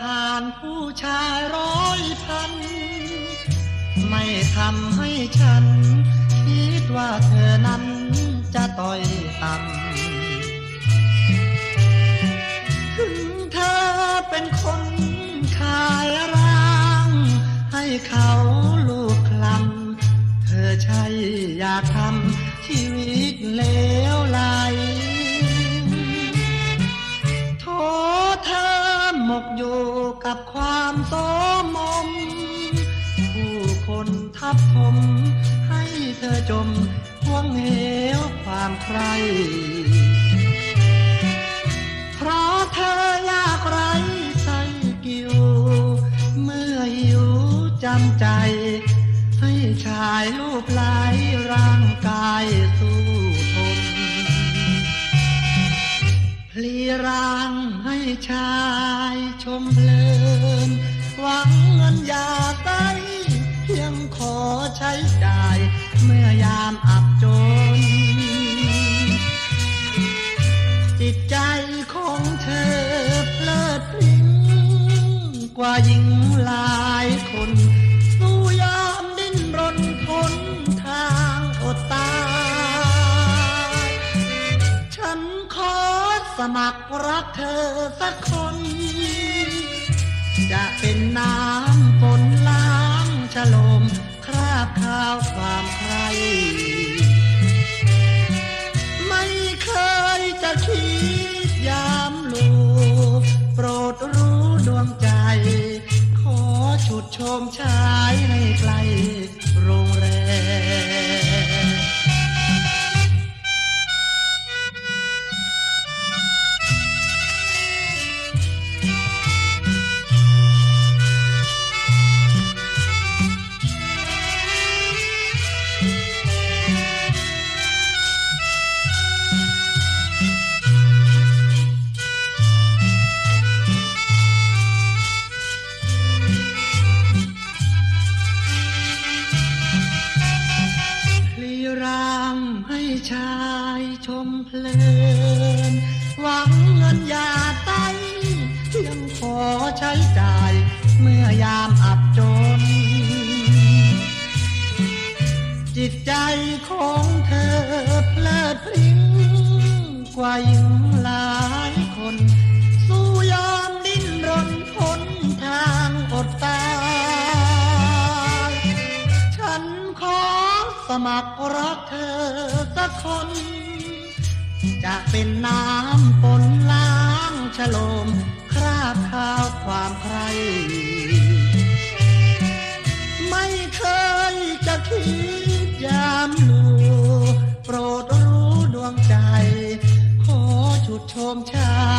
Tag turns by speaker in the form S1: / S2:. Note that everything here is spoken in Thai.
S1: ผ่านผู้ชายร้อยพัน ไม่ทำให้ฉัน คิดว่าเธอนั้นจะต่อยต่ำถึงเธอเป็นคนขายร่าง ให้เขาลูกคลำเธอใช่อยากทำชีวิตเลว กับความโสมม ผู้คนทับถมให้เธอจมห่วงเหวความใคร เพราะเธอยากไรใส่กิว เมื่อหิวจำใจ ให้ชายรูปไหลร่างกายสู ร่างให้ชายชมเพลิน หวังเงินอยาไตเพียงขอใช้จ่าย เมื่อยามอับจน จิตใจของเธอเพลิดเพลินกว่าหญิง สมัครรักเธอสักคน จะเป็นน้ำฝนล้างฉลมคราบข้าวความใคร ไม่เคยจะคิดยามลูโปรดรู้ดวงใจ ขอฉุดชมชายให้ไกล ให้ชายชมเพลิน หวังเงินยาไตเพียงขอใช้จ่าย เมื่อยามอับจน จิตใจของเธอเพลิดเพลินกว่ายิ่ง มัครรักเธอสักคน จะเป็นน้ำปนล้างฉลมคราบข้าวความใคร ไม่เคยจะคิดยามลูโปรดรู้ดวงใจ ขอชุดชมชา